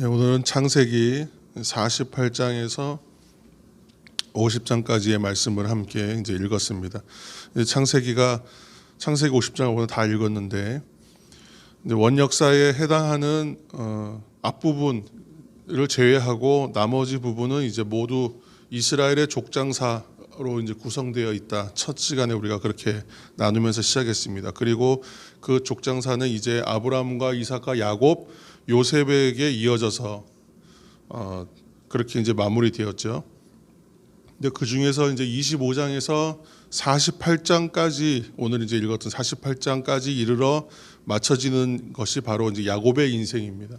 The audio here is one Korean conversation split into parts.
네, 오늘은 창세기 48장에서 50장까지의 말씀을 함께 이제 읽었습니다. 이제 창세기가 창세기 50장을 오늘 다 읽었는데 원역사에 해당하는 어, 앞부분을 제외하고 나머지 부분은 이제 모두 이스라엘의 족장사로 이제 구성되어 있다. 첫 시간에 우리가 그렇게 나누면서 시작했습니다. 그리고 그 족장사는 이제 아브라함과 이삭과 야곱, 요셉에게 이어져서 어, 그렇게 이제 마무리되었죠. 근데 그 중에서 이제 25장에서 48장까지 오늘 이제 읽었던 48장까지 이르러 맞춰지는 것이 바로 이제 야곱의 인생입니다.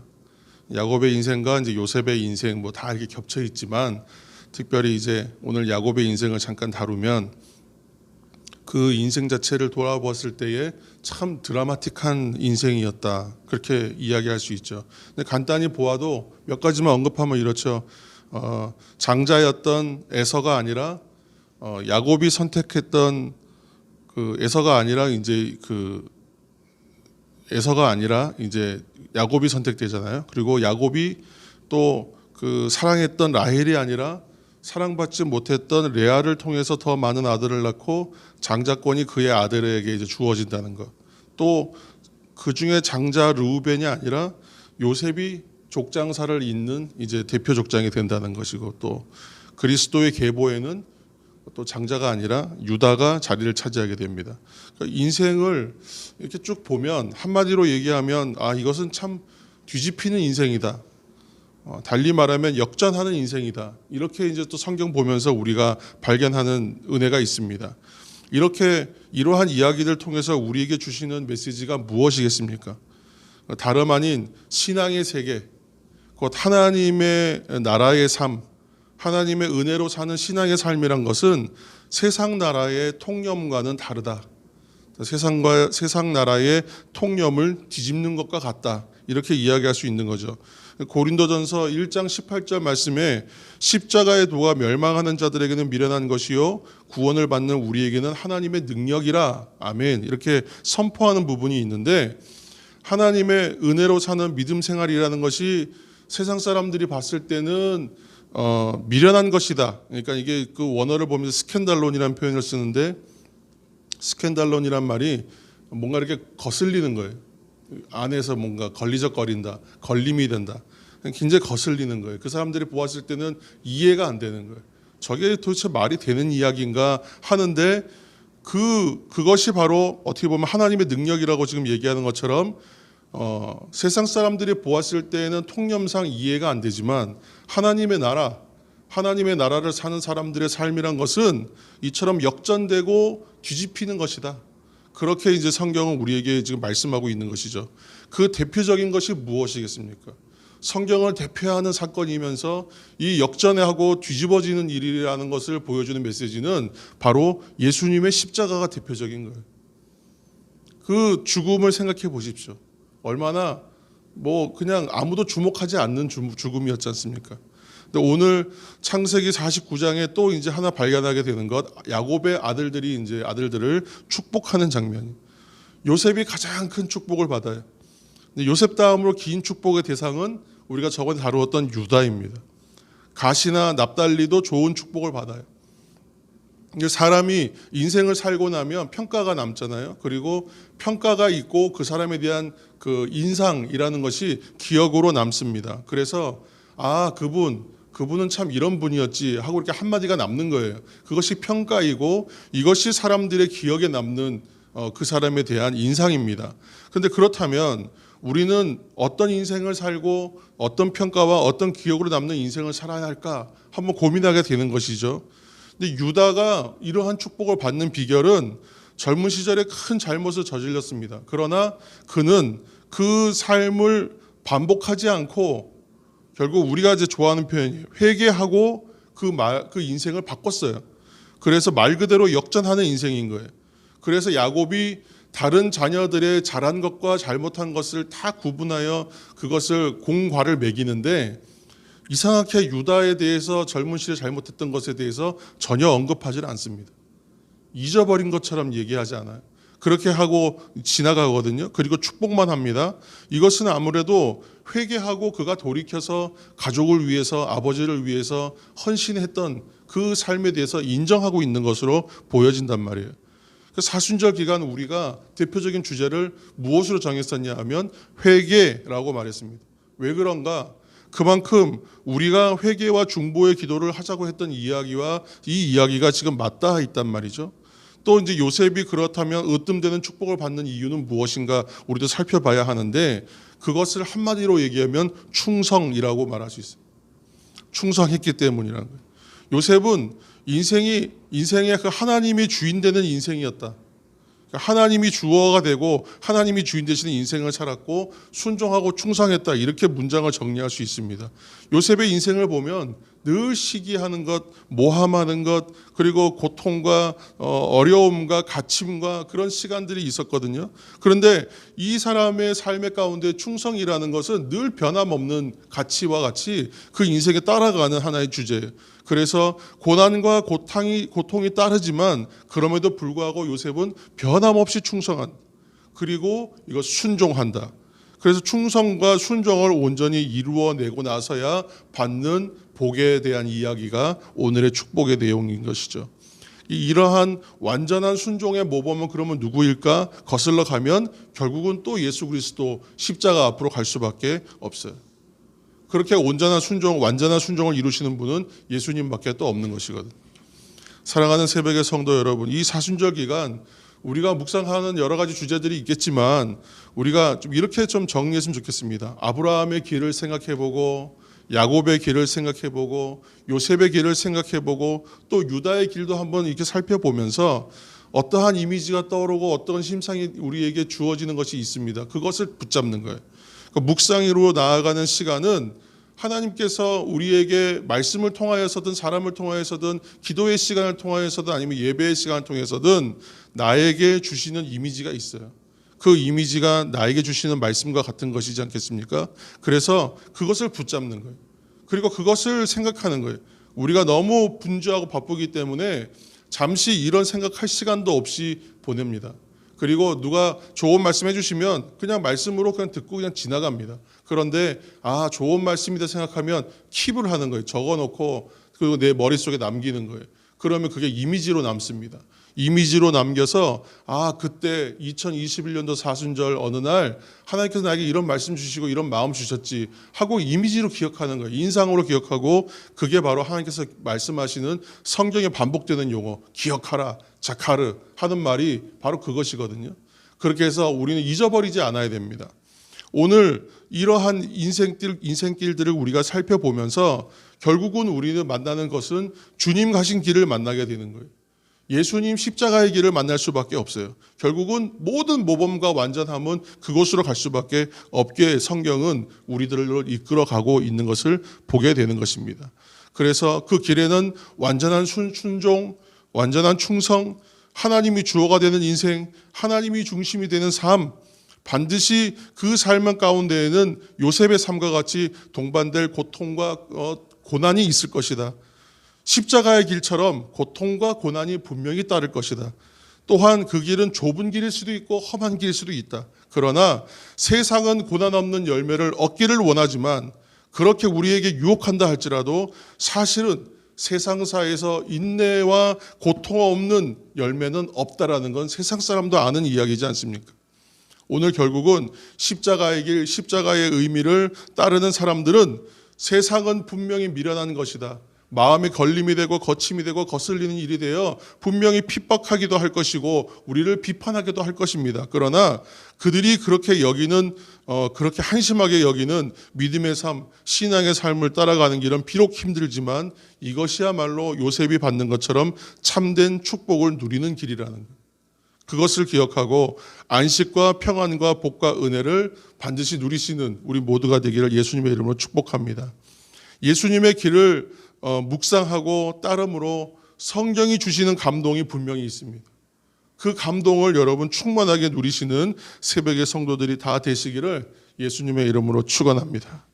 야곱의 인생과 이제 요셉의 인생 뭐 다 이렇게 겹쳐 있지만 특별히 이제 오늘 야곱의 인생을 잠깐 다루면 그 인생 자체를 돌아보았을 때에 참 드라마틱한 인생이었다 그렇게 이야기할 수 있죠. 근데 간단히 보아도 몇 가지만 언급하면 이렇죠. 어, 장자였던 에서가 아니라 어, 야곱이 선택했던 그 에서가 아니라 이제 그 에서가 아니라 이제 야곱이 선택되잖아요. 그리고 야곱이 또 그 사랑했던 라헬이 아니라 사랑받지 못했던 레아를 통해서 더 많은 아들을 낳고 장자권이 그의 아들에게 이제 주어진다는 것. 또 그 중에 장자 르우벤이 아니라 요셉이 족장사를 잇는 이제 대표 족장이 된다는 것이고 또 그리스도의 계보에는 또 장자가 아니라 유다가 자리를 차지하게 됩니다. 그러니까 인생을 이렇게 쭉 보면 한마디로 얘기하면 아 이것은 참 뒤집히는 인생이다. 어, 달리 말하면 역전하는 인생이다. 이렇게 이제 또 성경 보면서 우리가 발견하는 은혜가 있습니다. 이렇게 이러한 이야기들 통해서 우리에게 주시는 메시지가 무엇이겠습니까? 다름 아닌 신앙의 세계, 곧 하나님의 나라의 삶, 하나님의 은혜로 사는 신앙의 삶이란 것은 세상 나라의 통념과는 다르다. 세상과 세상 나라의 통념을 뒤집는 것과 같다. 이렇게 이야기할 수 있는 거죠. 고린도전서 1장 18절 말씀에 십자가의 도가 멸망하는 자들에게는 미련한 것이요 구원을 받는 우리에게는 하나님의 능력이라 아멘 이렇게 선포하는 부분이 있는데 하나님의 은혜로 사는 믿음 생활이라는 것이 세상 사람들이 봤을 때는 어, 미련한 것이다. 그러니까 이게 그 원어를 보면서 스캔달론이라는 표현을 쓰는데 스캔달론이란 말이 뭔가 이렇게 거슬리는 거예요. 안에서 뭔가 걸리적거린다, 걸림이 된다. 굉장히 거슬리는 거예요. 그 사람들이 보았을 때는 이해가 안 되는 거예요. 저게 도대체 말이 되는 이야기인가 하는데 그 그것이 바로 어떻게 보면 하나님의 능력이라고 지금 얘기하는 것처럼 어, 세상 사람들이 보았을 때에는 통념상 이해가 안 되지만 하나님의 나라, 하나님의 나라를 사는 사람들의 삶이란 것은 이처럼 역전되고 뒤집히는 것이다. 그렇게 이제 성경은 우리에게 지금 말씀하고 있는 것이죠. 그 대표적인 것이 무엇이겠습니까? 성경을 대표하는 사건이면서 이 역전하고 뒤집어지는 일이라는 것을 보여주는 메시지는 바로 예수님의 십자가가 대표적인 거예요. 그 죽음을 생각해 보십시오. 얼마나 뭐 그냥 아무도 주목하지 않는 죽음이었지 않습니까? 근데 오늘 창세기 49장에 또 이제 하나 발견하게 되는 것 야곱의 아들들이 이제 아들들을 축복하는 장면. 요셉이 가장 큰 축복을 받아요. 요셉 다음으로 긴 축복의 대상은 우리가 저번에 다루었던 유다입니다. 가시나 납달리도 좋은 축복을 받아요. 사람이 인생을 살고 나면 평가가 남잖아요. 그리고 평가가 있고 그 사람에 대한 그 인상이라는 것이 기억으로 남습니다. 그래서 아 그분 그분은 참 이런 분이었지 하고 이렇게 한마디가 남는 거예요. 그것이 평가이고 이것이 사람들의 기억에 남는 어, 그 사람에 대한 인상입니다. 그런데 그렇다면 우리는 어떤 인생을 살고 어떤 평가와 어떤 기억으로 남는 인생을 살아야 할까 한번 고민하게 되는 것이죠. 근데 유다가 이러한 축복을 받는 비결은 젊은 시절에 큰 잘못을 저질렀습니다. 그러나 그는 그 삶을 반복하지 않고 결국 우리가 이제 좋아하는 표현이 회개하고 그 말, 그 인생을 바꿨어요. 그래서 말 그대로 역전하는 인생인 거예요. 그래서 야곱이 다른 자녀들의 잘한 것과 잘못한 것을 다 구분하여 그것을 공과를 매기는데 이상하게 유다에 대해서 젊은 시절에 잘못했던 것에 대해서 전혀 언급하지 않습니다. 잊어버린 것처럼 얘기하지 않아요. 그렇게 하고 지나가거든요. 그리고 축복만 합니다. 이것은 아무래도 회개하고 그가 돌이켜서 가족을 위해서 아버지를 위해서 헌신했던 그 삶에 대해서 인정하고 있는 것으로 보여진단 말이에요. 그 사순절 기간 우리가 대표적인 주제를 무엇으로 정했었냐 하면 회개라고 말했습니다. 왜 그런가? 그만큼 우리가 회개와 중보의 기도를 하자고 했던 이야기와 이 이야기가 지금 맞닿아 있단 말이죠. 또 이제 요셉이 그렇다면 으뜸되는 축복을 받는 이유는 무엇인가 우리도 살펴봐야 하는데 그것을 한마디로 얘기하면 충성이라고 말할 수 있어요. 충성했기 때문이라는 거예요. 요셉은 인생이 인생의 그 하나님이 주인 되는 인생이었다. 그러니까 하나님이 주어가 되고 하나님이 주인 되시는 인생을 살았고 순종하고 충성했다 이렇게 문장을 정리할 수 있습니다. 요셉의 인생을 보면 늘 시기하는 것, 모함하는 것, 그리고 고통과 어, 어려움과 갇힘과 그런 시간들이 있었거든요. 그런데 이 사람의 삶의 가운데 충성이라는 것은 늘 변함없는 가치와 같이 그 인생에 따라가는 하나의 주제예요. 그래서 고난과 고통이, 고통이 따르지만 그럼에도 불구하고 요셉은 변함없이 충성한 그리고 이거 순종한다. 그래서 충성과 순종을 온전히 이루어내고 나서야 받는 복에 대한 이야기가 오늘의 축복의 내용인 것이죠. 이 이러한 완전한 순종의 모범은 그러면 누구일까? 거슬러 가면 결국은 또 예수 그리스도 십자가 앞으로 갈 수밖에 없어요. 그렇게 온전한 순종, 완전한 순종을 이루시는 분은 예수님밖에 또 없는 것이거든. 사랑하는 새벽의 성도 여러분, 이 사순절 기간 우리가 묵상하는 여러 가지 주제들이 있겠지만 우리가 좀 이렇게 좀 정리했으면 좋겠습니다. 아브라함의 길을 생각해보고 야곱의 길을 생각해보고 요셉의 길을 생각해보고 또 유다의 길도 한번 이렇게 살펴보면서 어떠한 이미지가 떠오르고 어떤 심상이 우리에게 주어지는 것이 있습니다. 그것을 붙잡는 거예요. 그 묵상으로 나아가는 시간은 하나님께서 우리에게 말씀을 통하여서든 사람을 통하여서든 기도의 시간을 통하여서든 아니면 예배의 시간을 통해서든 나에게 주시는 이미지가 있어요. 그 이미지가 나에게 주시는 말씀과 같은 것이지 않겠습니까? 그래서 그것을 붙잡는 거예요. 그리고 그것을 생각하는 거예요. 우리가 너무 분주하고 바쁘기 때문에 잠시 이런 생각할 시간도 없이 보냅니다. 그리고 누가 좋은 말씀 해주시면 그냥 말씀으로 그냥 듣고 그냥 지나갑니다. 그런데 아 좋은 말씀이다 생각하면 킵을 하는 거예요. 적어놓고 그리고 내 머릿속에 남기는 거예요. 그러면 그게 이미지로 남습니다. 이미지로 남겨서 아 그때 2021년도 사순절 어느 날 하나님께서 나에게 이런 말씀 주시고 이런 마음 주셨지 하고 이미지로 기억하는 거예요. 인상으로 기억하고 그게 바로 하나님께서 말씀하시는 성경에 반복되는 용어 기억하라 자카르 하는 말이 바로 그것이거든요. 그렇게 해서 우리는 잊어버리지 않아야 됩니다. 오늘 이러한 인생길 인생길들을 우리가 살펴보면서 결국은 우리는 만나는 것은 주님 가신 길을 만나게 되는 거예요. 예수님 십자가의 길을 만날 수밖에 없어요. 결국은 모든 모범과 완전함은 그곳으로 갈 수밖에 없게 성경은 우리들을 이끌어 가고 있는 것을 보게 되는 것입니다. 그래서 그 길에는 완전한 순, 순종, 완전한 충성, 하나님이 주어가 되는 인생, 하나님이 중심이 되는 삶, 반드시 그삶 가운데에는 요셉의 삶과 같이 동반될 고통과 어, 고난이 있을 것이다. 십자가의 길처럼 고통과 고난이 분명히 따를 것이다. 또한 그 길은 좁은 길일 수도 있고 험한 길일 수도 있다. 그러나 세상은 고난 없는 열매를 얻기를 원하지만 그렇게 우리에게 유혹한다 할지라도 사실은 세상사에서 인내와 고통 없는 열매는 없다라는 건 세상 사람도 아는 이야기지 않습니까? 오늘 결국은 십자가의 길, 십자가의 의미를 따르는 사람들은 세상은 분명히 미련한 것이다. 마음의 걸림이 되고 거침이 되고 거슬리는 일이 되어 분명히 핍박하기도 할 것이고 우리를 비판하기도 할 것입니다. 그러나 그들이 그렇게 여기는 어, 그렇게 한심하게 여기는 믿음의 삶, 신앙의 삶을 따라가는 길은 비록 힘들지만 이것이야말로 요셉이 받는 것처럼 참된 축복을 누리는 길이라는 것. 그것을 기억하고 안식과 평안과 복과 은혜를 반드시 누리시는 우리 모두가 되기를 예수님의 이름으로 축복합니다. 예수님의 길을 어, 묵상하고 따름으로 성경이 주시는 감동이 분명히 있습니다. 그 감동을 여러분 충만하게 누리시는 새벽의 성도들이 다 되시기를 예수님의 이름으로 축원합니다.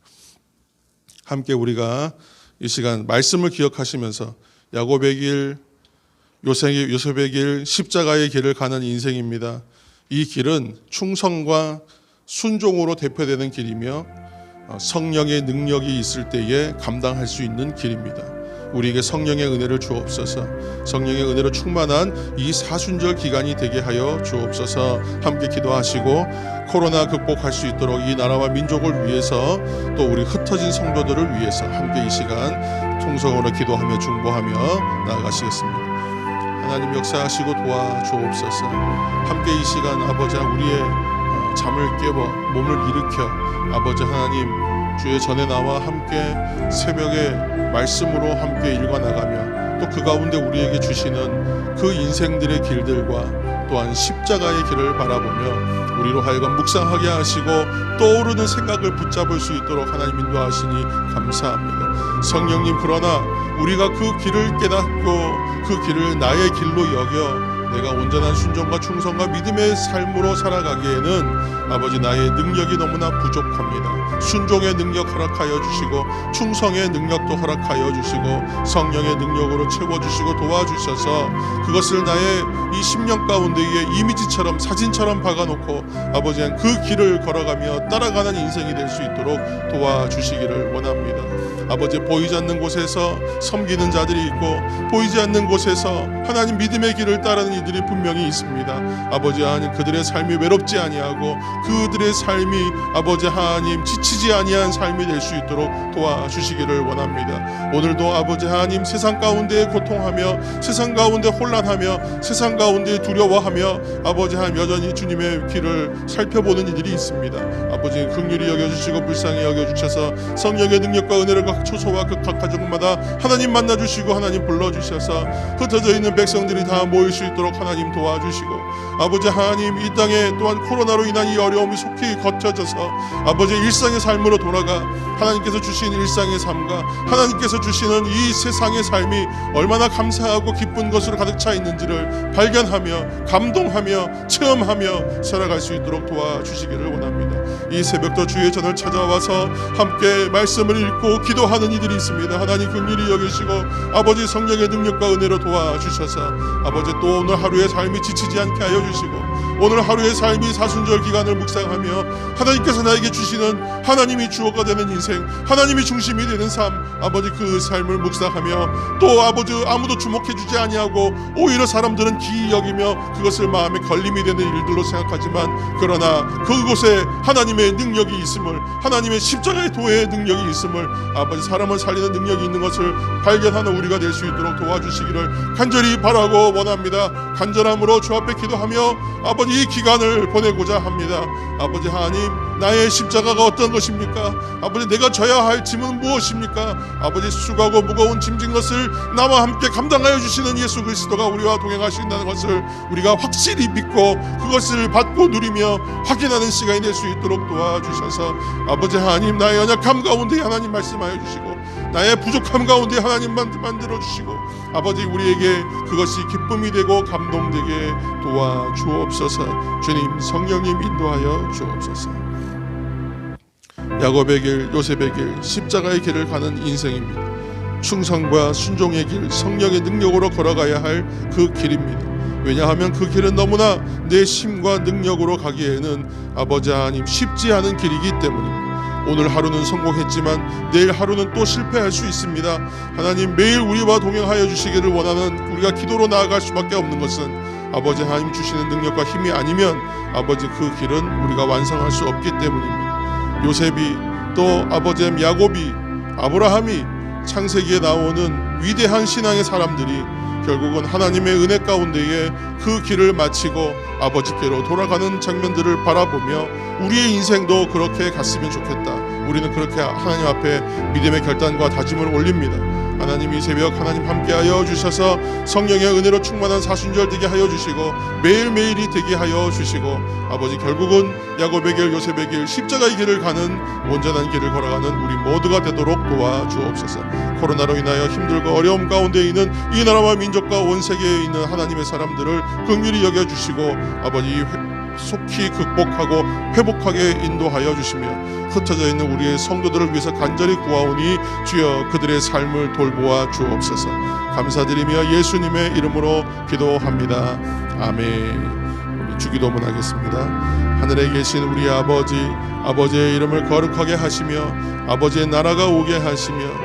함께 우리가 이 시간 말씀을 기억하시면서 야곱의 길, 요셉의, 요셉의 길, 십자가의 길을 가는 인생입니다. 이 길은 충성과 순종으로 대표되는 길이며 어, 성령의 능력이 있을 때에 감당할 수 있는 길입니다. 우리에게 성령의 은혜를 주옵소서. 성령의 은혜로 충만한 이 사순절 기간이 되게 하여 주옵소서. 함께 기도하시고 코로나 극복할 수 있도록 이 나라와 민족을 위해서 또 우리 흩어진 성도들을 위해서 함께 이 시간 통성으로 기도하며 중보하며 나아가시겠습니다. 하나님 역사하시고 도와주옵소서. 함께 이 시간 아버지 우리의 어, 잠을 깨워 몸을 일으켜 아버지 하나님 주의 전에 나와 함께 새벽에 말씀으로 함께 읽어 나가며 또 그 가운데 우리에게 주시는 그 인생들의 길들과 또한 십자가의 길을 바라보며 우리로 하여금 묵상하게 하시고 떠오르는 생각을 붙잡을 수 있도록 하나님 인도하시니 감사합니다. 성령님 그러나 우리가 그 길을 깨닫고 그 길을 나의 길로 여겨 내가 온전한 순종과 충성과 믿음의 삶으로 살아가기에는 아버지 나의 능력이 너무나 부족합니다. 순종의 능력 허락하여 주시고 충성의 능력도 허락하여 주시고 성령의 능력으로 채워 주시고 도와주셔서 그것을 나의 이 10년 가운데에 이미지처럼 사진처럼 박아놓고 아버지는 그 길을 걸어가며 따라가는 인생이 될 수 있도록 도와주시기를 원합니다. 아버지 보이지 않는 곳에서 섬기는 자들이 있고 보이지 않는 곳에서 하나님 믿음의 길을 따르는 이들이 분명히 있습니다. 아버지 하나님 그들의 삶이 외롭지 아니하고 그들의 삶이 아버지 하나님 지치지 아니한 삶이 될 수 있도록 도와주시기를 원합니다. 오늘도 아버지 하나님 세상 가운데 고통하며 세상 가운데 혼란하며 세상 가운데 두려워하며 아버지 하나님 여전히 주님의 길을 살펴보는 이들이 있습니다. 아버지 긍휼히 여겨주시고 불쌍히 여겨주셔서 성령의 능력과 은혜를 각 초소와 그 각 가정마다 하나님 만나 주시고 하나님 불러 주셔서 흩어져 있는 백성들이 다 모일 수 있도록 하나님 도와주시고 아버지 하나님 이 땅에 또한 코로나로 인한 이 어려움이 속히 거쳐져서 아버지 일상의 삶으로 돌아가 하나님께서 주신 일상의 삶과 하나님께서 주시는 이 세상의 삶이 얼마나 감사하고 기쁜 것으로 가득 차 있는지를 발견하며 감동하며 체험하며 살아갈 수 있도록 도와주시기를 원합니다. 이 새벽도 주의 전을 찾아와서 함께 말씀을 읽고 기도 하는 이들이 있습니다. 하나님 긍휼히 여기시고 아버지 성령의 능력과 은혜로 도와주셔서 아버지 또 오늘 하루의 삶이 지치지 않게 하여 주시고 오늘 하루의 삶이 사순절 기간을 묵상하며 하나님께서 나에게 주시는 하나님이 주어가 되는 인생 하나님이 중심이 되는 삶 아버지 그 삶을 묵상하며 또 아버지 아무도 주목해 주지 아니하고 오히려 사람들은 기이 여기며 그것을 마음에 걸림이 되는 일들로 생각하지만 그러나 그곳에 하나님의 능력이 있음을 하나님의 십자가의 도의 능력이 있음을 아버지 사람을 살리는 능력이 있는 것을 발견하는 우리가 될 수 있도록 도와주시기를 간절히 바라고 원합니다. 간절함으로 주 앞에 기도하며 아버지 이 기간을 보내고자 합니다. 아버지 하나님 나의 십자가가 어떤 것입니까? 아버지 내가 져야 할 짐은 무엇입니까? 아버지 수고하고 무거운 짐진 것을 나와 함께 감당하여 주시는 예수 그리스도가 우리와 동행하신다는 것을 우리가 확실히 믿고 그것을 받고 누리며 확인하는 시간이 될 수 있도록 도와주셔서 아버지 하나님 나의 연약함 가운데 하나님 말씀하여 주시 고 나의 부족함 가운데 하나님 만- 만들어 주시고 아버지 우리에게 그것이 기쁨이 되고 감동되게 도와 주옵소서. 주님 성령님 인도하여 주옵소서. 야곱의 길 요셉의 길 십자가의 길을 가는 인생입니다. 충성과 순종의 길 성령의 능력으로 걸어가야 할 그 길입니다. 왜냐하면 그 길은 너무나 내 힘과 능력으로 가기에는 아버지 하나님 쉽지 않은 길이기 때문입니다 오늘 하루는 성공했지만 내일 하루는 또 실패할 수 있습니다. 하나님 매일 우리와 동행하여 주시기를 원하는 우리가 기도로 나아갈 수밖에 없는 것은 아버지 하나님 주시는 능력과 힘이 아니면 아버지 그 길은 우리가 완성할 수 없기 때문입니다. 요셉이 또 아버지 야곱이 아브라함이 창세기에 나오는 위대한 신앙의 사람들이 결국은 하나님의 은혜 가운데에 그 길을 마치고 아버지께로 돌아가는 장면들을 바라보며 우리의 인생도 그렇게 갔으면 좋겠다. 우리는 그렇게 하나님 앞에 믿음의 결단과 다짐을 올립니다. 하나님 이 새벽 하나님 함께하여 주셔서 성령의 은혜로 충만한 사순절 되게 하여 주시고 매일매일이 되게 하여 주시고 아버지 결국은 야곱의 길 요셉의 길 십자가의 길을 가는 온전한 길을 걸어가는 우리 모두가 되도록 도와주옵소서. 코로나로 인하여 힘들고 어려움 가운데 있는 이 나라와 민족과 온 세계에 있는 하나님의 사람들을 긍휼히 여겨주시고 아버지 회- 속히 극복하고 회복하게 인도하여 주시며 흩어져 있는 우리의 성도들을 위해서 간절히 구하오니 주여 그들의 삶을 돌보아 주옵소서. 감사드리며 예수님의 이름으로 기도합니다. 아멘. 우리 주기도문 하겠습니다. 하늘에 계신 우리 아버지 아버지의 이름을 거룩하게 하시며 아버지의 나라가 오게 하시며